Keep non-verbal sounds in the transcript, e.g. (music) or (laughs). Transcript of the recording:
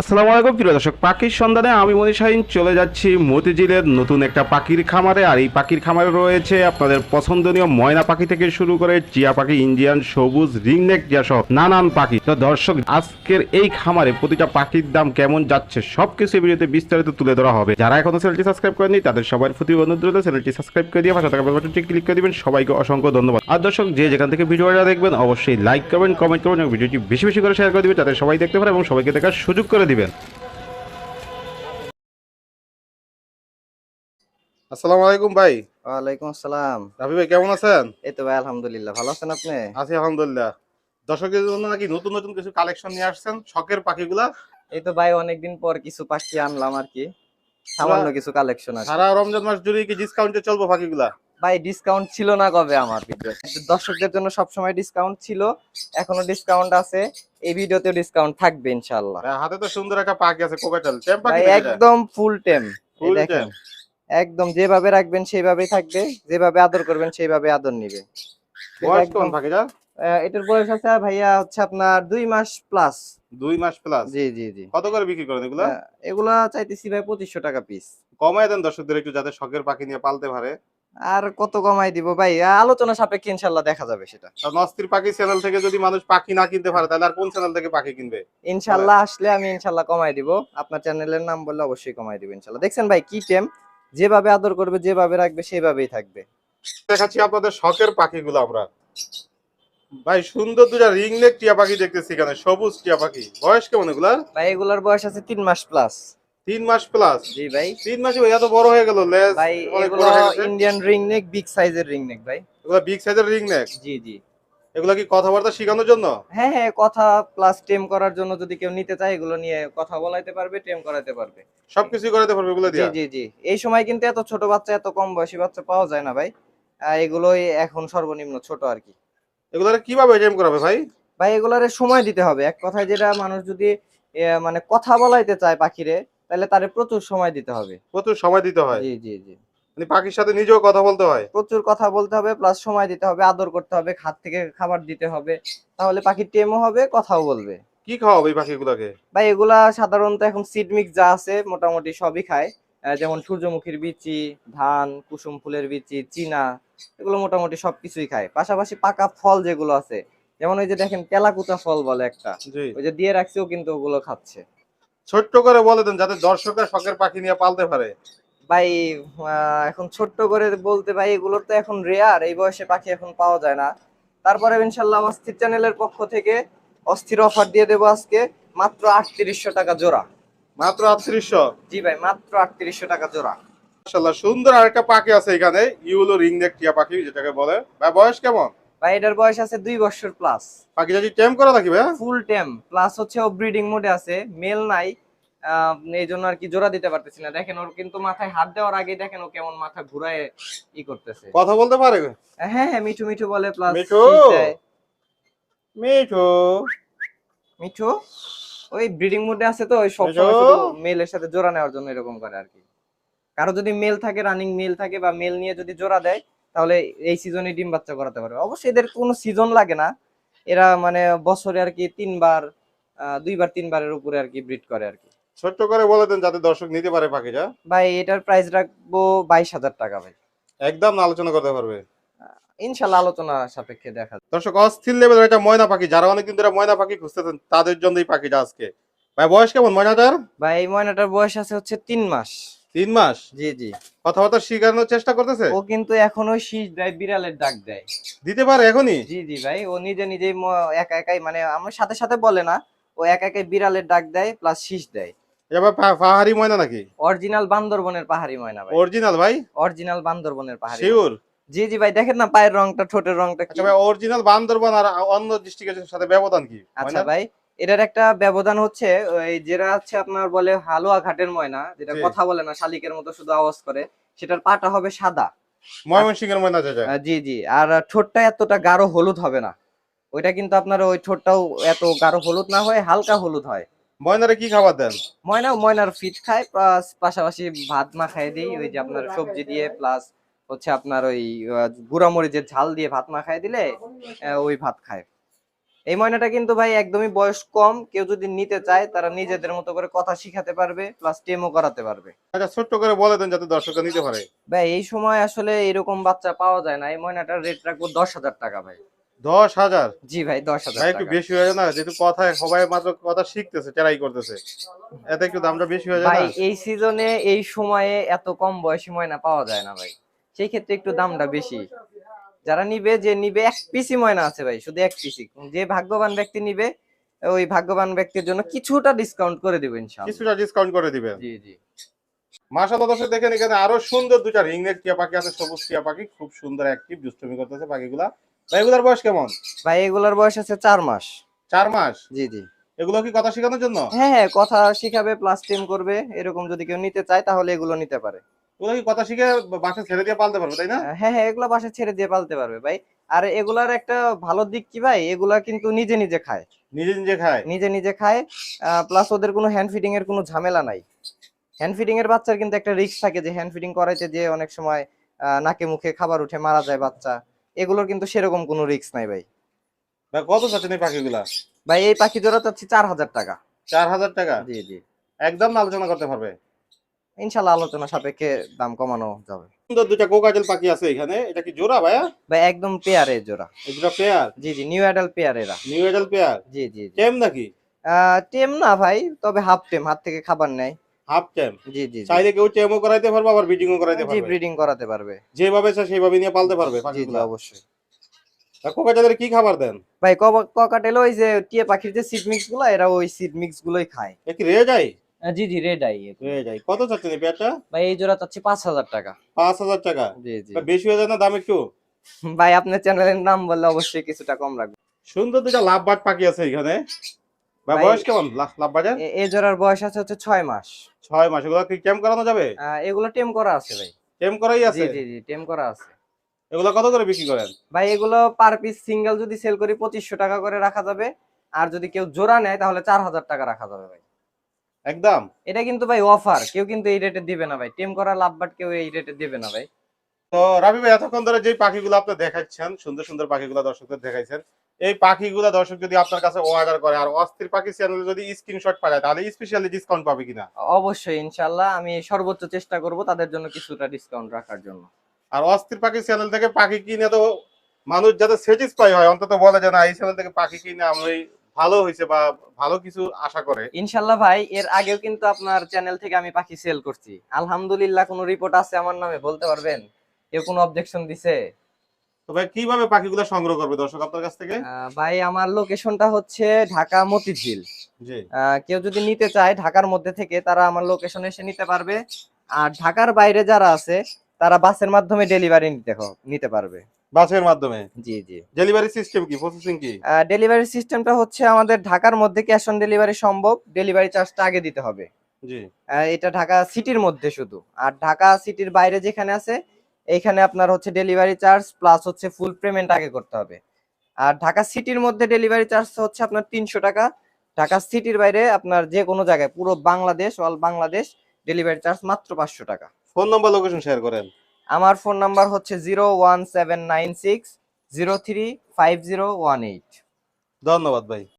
আসসালামু আলাইকুম, প্রিয় দর্শক, পাখির সন্ধানে আমি মনি শাহিন চলে যাচ্ছি মতিঝিলের নতুন একটা পাখির খামারে, আর এই পাখির খামারে রয়েছে আপনাদের পছন্দনীয় ময়না পাখি থেকে শুরু করে চিয়া পাখি, ইন্ডিয়ান সবুজ রিংনেক সহ নানান পাখি। তো দর্শক, আজকের এই খামারে প্রতিটা পাখির দাম কেমন যাচ্ছে সবকিছু এই ভিডিওতে বিস্তারিত তুলে ধরা হবে। যারা এখনও চ্যানেলটি সাবস্ক্রাইব করেনি তাদের সবার প্রতি অনুরোধ রইল, চ্যানেলটি সাবস্ক্রাইব করে দিয়ে পাশে থাকা বাটনটি ক্লিক করে দিবেন। সবাইকে অসংখ্য ধন্যবাদ। আর দর্শক, যে যেখান থেকে ভিডিওটা দেখবেন, অবশ্যই লাইক করবেন কমেন্ট করবেন এবং ভিডিওটি বেশি বেশি করে শেয়ার করে দিবেন, যাতে সবাই দেখতে পারে এবং সবাইকে দেখার সুযোগ করে দিবেন। আসসালামু আলাইকুম ভাই। ওয়ালাইকুম আসসালাম। রাফি ভাই কেমন আছেন? এই তো ভাই আলহামদুলিল্লাহ। ভালো আছেন আপনি? আছি আলহামদুলিল্লাহ। দর্শকের জন্য নাকি নতুন নতুন কিছু কালেকশন নিয়ে আসছেন? শখের পাখিগুলা? এই তো ভাই অনেকদিন পর কিছু পাখি আনলাম আর কি। সামান্য কিছু কালেকশন আছে। সারা রমজান মাস জুড়ে কি ডিসকাউন্টে চলবো পাখিগুলা? ভাই ডিসকাউন্ট ছিল না কবে আমার ভিডিও দর্শকদের জন্য সবসময় ডিসকাউন্ট ছিল এখনও ডিসকাউন্ট আছে। এই ভিডিওতেও ডিসকাউন্ট থাকবে ইনশাআল্লাহ। হাতে তো সুন্দর একটা পাখি আছে কোকাটেল টেম পাখি একদম ফুল টেম। একদম যেভাবে রাখবেন সেইভাবেই থাকবে। যেভাবে আদর করবেন সেইভাবে আদর নিবে। বয়স পাখিটা এটার বয়স আছে ভাইয়া হচ্ছে আপনার দুই মাস প্লাস দুই মাস প্লাস জি জি জি। কত করে বিক্রি করেন এগুলা? এগুলা চাইতেছি ভাই পঁচিশশো টাকা পিস কমায় দেন দর্শকদের একটু যাতে শখের পাখি নিয়ে পালতে পারে। আর কত কমাই দিব ভাই? আলোচনা সাপেক্ষে ইনশাল্লাহ দেখা যাবে সেটা। নস্তির পাখি চ্যানেল থেকে যদি মানুষ পাখি না কিনতে পারে তাহলে আর কোন চ্যানেল থেকে পাখি কিনবে? ইনশাল্লাহ আসলে আমি ইনশাল্লাহ কমাই দিব। আপনার চ্যানেলের নাম বললে অবশ্যই কমাই দিব ইনশাল্লাহ দেখছেন ভাই কি টেম যেভাবে আদর করবে যেভাবে রাখবে সেভাবেই থাকবে। দেখাচ্ছি আপনাদের শখের পাখিগুলো আমরা। ভাই সুন্দর দুটা রিং নেক টিয়া পাখি দেখতেছি এখানে সবুজ টিয়া পাখি। বয়স কেমন এগুলা ভাই এগুলার বয়স আছে তিন মাস প্লাস তিন মাস প্লাস জি ভাই। তিন মাসে ভাই এত বড় হয়ে গেল লেজ ভাই এগুলো। ইন্ডিয়ান রিং নেক বিগ সাইজের রিং নেক ভাই। এগুলা বিগ সাইজের রিং নেক জি জি। এগুলা কি কথাবার্তা শেখানোর জন্য? হ্যাঁ হ্যাঁ কথা প্লাস টেম করার জন্য যদি কেউ নিতে চায় এগুলো নিয়ে কথা বলাইতে পারবে টেম করাতে পারবে। সবকিছু করাতে পারবে এগুলো জি জি জি। এই সময় কিন্তু এত ছোট বাচ্চা এত কম বয়সী বাচ্চা পাওয়া যায় না ভাই। এগুলোই এখন সর্বনিম্ন ছোট আর কি। এগুলা কীভাবে টেম করাবে ভাই? ভাই এগুলারে সময় দিতে হবে। এক কথায় যেটা মানুষ যদি মানে কথা বলাইতে চায় পাখিরে তাহলে তারে প্রচুর সময় দিতে হবে। প্রচুর সময় দিতে হয়? জি জি জি। মানে পাখির সাথে নিজেও কথা বলতে হয়? প্রচুর কথা বলতে হবে প্লাস সময় দিতে হবে আদর করতে হবে খাত থেকে খাবার দিতে হবে। তাহলে পাখির টেমও হবে কথাও বলবে। কি খাওয়াবে এই পাখিগুলোকে? ভাই এগুলা সাধারণত এখন সিড মিক্স যা আছে মোটামুটি সবই খায়। যেমন সূর্যমুখীর বিচি ধান কুসুম ফুলের বিচি চীনা এগুলো মোটামুটি সবকিছুই খায়। পাশাপাশি পাকা ফল যেগুলো আছে যেমন ওই যে দেখেন তেলাকুচা ফল বলে একটা। ওই যে দিয়ে রাখছেও কিন্তু ওগুলো খাচ্ছে। ছোট্ট করে বলে দেন যাতে দর্শকরা শখের পাখি নিয়ে পালতে পারে। ভাই এখন ছোট্ট করে বলতে ভাই এগুলোর তো এখন রেয়ার এই বয়সে পাখি এখন পাওয়া যায় না। তারপরে ইনশাল্লাহ অস্থির চ্যানেলের পক্ষ থেকে অস্থির অফার দিয়ে দেবো আজকে মাত্র আটত্রিশশো টাকা জোড়া। মাত্র আটত্রিশশো? জি ভাই মাত্র আটত্রিশশো টাকা জোড়া। মাশাল্লাহ সুন্দর আরেকটা পাখি আছে এখানে ইউলো রিং নেক টিয়া পাখি যেটাকে বলে। ভাই বয়স কেমন? ভাই এটার বয়স আছে দুই বছর প্লাস যদি টেম করা থাকি ভাই? ফুল টেম প্লাস হচ্ছে ও ব্রিডিং মোডে আছে মেল নাই। এই জন্য আর কি জোড়া দিতে পারতেছি না। দেখেন ওর কিন্তু মাথায় হাত দেওয়ার আগে দেখেন ও কেমন মাথা ঘুরায় ই করতেছে। কথা বলতে পারে হ্যাঁ হ্যাঁ মিঠু মিঠু বলে প্লাস মিঠু। মিঠু! মিঠু? ওই ব্রিডিং মোডে আছে তো ওই সব সময় শুধু মেলের সাথে জোড়া নেওয়ার জন্য এরকম করে আর কি। কারও যদি মেল থাকে রানিং মেল থাকে বা মেল নিয়ে যদি জোড়া দেয় তাহলে এই সিজনে ডিম বাচ্চা করাতে পারবে। অবশ্যই এদের কোনো সিজন লাগে না। এরা মানে বছরে আর কি তিনবার দুইবার তিনবারের উপরে আর কি ব্রিড করে আর কি। ছোট্ট করে বলে দেন যাতে দর্শক নিতে পারে পাখিটা। ভাই এটার প্রাইস রাখব বাইশ হাজার টাকা ভাই। একদম আলোচনা করতে পারবে। ইনশাল্লাহ আলোচনা সাপেক্ষে দেখা দর্শক অস্থির লেভেলের একটা ময়না পাখি। যারা অনেকদিন ধরে ময়না পাখি খুঁজতেছেন তাদের জন্য এই পাখিটা আজকে। ভাই বয়স কেমন ময়নাটার? ভাই এই ময়নাটার বয়স আছে হচ্ছে তিন মাস। তিন মাস? জি জি। কথাবার্তা শিখানোর চেষ্টা করতেছে? ও কিন্তু এখনও শীষ দেয় বিড়ালের ডাক দেয়। দিতে পারে এখনই? জি জি ভাই ও নিজে নিজেই একা একাই মানে আমার সাথে সাথে বলে না ও একা একাই বিড়ালের ডাক দেয় প্লাস শীষ দেয়। এবার পাহাড়ি ময়না নাকি? অরিজিনাল বান্দরবনের পাহাড়ি ময়না ভাই। অরিজিনাল ভাই? অরিজিনাল বান্দরবনের পাহাড়ি শিওর জি জি ভাই দেখেন না পায়ের রংটা ঠোঁটের রংটা আচ্ছা ভাই অরিজিনাল বান্দরবান আর অন্য ডিস্ট্রিক্টের সাথে ব্যবধান কি? আচ্ছা ভাই এটার একটা ব্যবধান হচ্ছে ওই যেটা হচ্ছে আপনার বলে হালুয়া ঘাটের ময়না যেটা কথা বলে না শালিকের মতো শুধু আওয়াজ করে সেটার পাটা হবে সাদা। ময়মনসিংহের ময়না জি জি আর ঠোঁটটা এতটা গাঢ় হলুদ হবে না। ওইটা কিন্তু আপনার ওই ঠোঁটটাও এত গাঢ় হলুদ না হয় হালকা হলুদ হয়। ময়নারে কি খাবার দেন? ময়নাও ময়নার ফিট খায় প্লাস পাশাপাশি ভাত মাখায় দিই ওই যে আপনার সবজি দিয়ে প্লাস হচ্ছে আপনার ওই আহ, গুঁড়া মরিচের ঝাল দিয়ে ভাত মাখায় দিলে আহ, ওই ভাত খায়। এই ময়নাটা কিন্তু ভাই একদমই বয়স কম কেউ যদি নিতে চায় তারা নিজেদের মতো করে কথা শিখাতে পারবে প্লাস টেমও করাতে পারবে। আচ্ছা ছোট্ট করে বলে দেন যাতে দর্শকরা নিতে পারে। ভাই এই সময় আসলে এরকম বাচ্চা পাওয়া যায় না এই ময়নাটার রেট রাখব দশ হাজার টাকা ভাই। দশ হাজার? জি ভাই দশ হাজার ভাই একটু বেশি হয়ে না? যেহেতু কথা সবাই মাত্র কথা শিখতেছে চেরাই করতেছে। এতে একটু দামটা বেশি হয়ে যায় ভাই এই সিজনে এই সময়ে এত কম বয়সী ময়না পাওয়া যায় না ভাই। সেই ক্ষেত্রে একটু দামটা বেশি। যারা নিবে যে নিবে এক পিসি ময়না আছে ভাই শুধু এক পিসি। যে ভাগ্যবান ব্যক্তি নিবে ওই ভাগ্যবান ব্যক্তির জন্য কিছুটা ডিসকাউন্ট করে দেবো ইনশাআল্লাহ। কিছুটা ডিসকাউন্ট করে দিবেন জি জি। মাশাআল্লাহ দর্শক দেখেন এখানে আরও সুন্দর দুটা রিংনেক টিয়া পাখি আছে সবুজ টিয়া পাখি খুব সুন্দর অ্যাক্টিভ দুষ্টুমি করতেছে পাখিগুলা। ভাই এগুলার বয়স কেমন? ভাই এগুলার বয়স আছে চার মাস। চার মাস? জি জি। এগুলো কি কথা শেখানোর জন্য? হ্যাঁ হ্যাঁ কথা শিখাবে প্লাস টেম করবে এরকম যদি কেউ নিতে চায় তাহলে এগুলো নিতে পারে। কি কথা শিখে বাসা ছেড়ে দিয়ে পালতে পারবে তাই না? হ্যাঁ হ্যাঁ এগুলা বাসায় ছেড়ে দিয়ে পালতে পারবে ভাই। আর এগুলার একটা ভালো দিক কি ভাই? এগুলা কিন্তু নিজে নিজে খায়। নিজে নিজে খায়? নিজে নিজে খায় প্লাস ওদের কোনো হ্যান্ড ফিডিং এর কোনো ঝামেলা নাই। হ্যান্ড ফিডিং এর বাচ্চার কিন্তু একটা রিস্ক থাকে যে হ্যান্ড ফিডিং করাইতে যে অনেক সময় নাকে মুখে খাবার উঠে মারা যায় বাচ্চা। এগুলোর কিন্তু সেরকম কোনো রিস্ক নাই ভাই। ভাই কত চাচ্ছেন এই পাখিগুলা? ভাই এই পাখি জোড়া চাচ্ছি চার হাজার টাকা। চার হাজার টাকা? জি জি। একদম আলোচনা করতে পারবে। ইনশাল্লাহ আলোচনা সাপেক্ষে দাম কমানো যাবে। সুন্দর দুটা কোকাজেল পাখি আছে এখানে। এটা কি জোড়া ভাইয়া? ভাই একদম পেয়ার জোড়া। পেয়ার? জি জি নিউ অ্যাডাল্ট পেয়ার এরা নিউ পেয়ার? জি জি জি। টেম নাকি? টেম না ভাই তবে হাফ টেম হাত থেকে খাবার নেয়। হাফ টেম? জি জি। চাইলে কেউ টেমও করাইতে পারবে আবার ব্রিডিংও করাইতে জি ব্রিডিং করাতে পারবে। যেভাবে চায় সেইভাবে নিয়ে পালতে পারবে জি জি পাখিগুলা। অবশ্যই। কি খাবার দেন? ভাই ককাটেল ওই যে টিয়ে পাখির যে সিড মিক্সগুলো এরা ওই সিড মিক্স গুলোই খায়। কি রেয়ে যায় জি জি রেড আই রেড যায় কত চাচ্ছেন এই পেয়ারটা ভাই এই জোড়া চাচ্ছি পাঁচ হাজার টাকা। পাঁচ হাজার টাকা? জি জি। তা বেশি হয়ে যায় না দাম একটু? (laughs) ভাই আপনার চ্যানেলের নাম বললে অবশ্যই কিছুটা কম রাখবে সুন্দর দুটা লাভ বাট পাখি আছে এখানে। ভাই বয়স কেমন লাভ বাজার এই জোড়ার বয়স আছে হচ্ছে ছয় মাস। ছয় মাস। এগুলো কি ক্যাম্প করানো যাবে? এগুলো টেম করা আছে ভাই। ক্যাম্প করাই আছে? জি জি টেম করা আছে। এগুলো কত করে বিক্রি করেন? ভাই এগুলো পার পিস সিঙ্গেল যদি সেল করি পঁচিশশো টাকা করে রাখা যাবে। আর যদি কেউ জোড়া নেয় তাহলে চার হাজার টাকা রাখা যাবে ভাই। একদম। এটা কিন্তু ভাই অফার কেউ কিন্তু এই রেটে দিবে না ভাই। টেম করা লাভ বাট কেউ এই রেটে দিবে না ভাই। তো রাবি ভাই এতক্ষণ ধরে যে পাখিগুলো আপনি দেখাচ্ছেন সুন্দর সুন্দর পাখিগুলো দর্শকদের দেখাইছেন এই পাখিগুলো দর্শক যদি আপনার কাছে অর্ডার করে আর অস্থির পাখি চ্যানেলে যদি স্ক্রিনশট পাঠায় তাহলে স্পেশালি ডিসকাউন্ট পাবে কিনা? অবশ্যই ইনশাল্লাহ আমি সর্বোচ্চ চেষ্টা করব তাদের জন্য কিছুটা ডিসকাউন্ট রাখার জন্য। আর অস্থির পাখি চ্যানেল থেকে পাখি কিনে তো মানুষ যাতে স্যাটিসফাই হয় অন্তত বলে যে না এই চ্যানেল থেকে পাখি কিনে আমি ভালো হয়েছে বা ভালো কিছু আশা করে। ইনশাল্লাহ ভাই এর আগেও কিন্তু আপনার চ্যানেল থেকে আমি পাখি সেল করছি। আলহামদুলিল্লাহ কোনো রিপোর্ট আছে আমার নামে বলতে পারবেন? কেউ কোনো অবজেকশন দিছে? তো ভাই কীভাবে পাখিগুলো সংগ্রহ করবে দর্শক আপনার কাছ থেকে? ভাই আমার লোকেশনটা হচ্ছে ঢাকা মতিঝিল। কেউ যদি নিতে চায় ঢাকার মধ্যে থেকে তারা আমার লোকেশনে এসে নিতে পারবে। আর ঢাকার বাইরে যারা আছে তারা বাসের মাধ্যমে ডেলিভারি নিতে নিতে পারবে। বাসের মাধ্যমে? জি জি। ডেলিভারি সিস্টেম কি? প্রসেসিং কি? ডেলিভারি সিস্টেমটা হচ্ছে আমাদের ঢাকার মধ্যে ক্যাশ অন ডেলিভারি সম্ভব। ডেলিভারি চার্জটা আগে দিতে হবে। জি। এটা ঢাকা সিটির মধ্যে শুধু। আর ঢাকা সিটির বাইরে যেখানে আছে এইখানে আপনার হচ্ছে ডেলিভারি চার্জ প্লাস হচ্ছে ফুল পেমেন্ট আগে করতে হবে। আর ঢাকা সিটির মধ্যে ডেলিভারি চার্জ হচ্ছে আপনার তিনশো টাকা। ঢাকা সিটির বাইরে আপনার যে কোনো জায়গায় পুরো Bangladesh all Bangladesh delivery charge মাত্র পাঁচশো টাকা। ফোন নাম্বার লোকেশন শেয়ার করেন। আমার ফোন নাম্বার হচ্ছে zero one seven nine six zero three five zero one eight. ধন্যবাদ ভাই।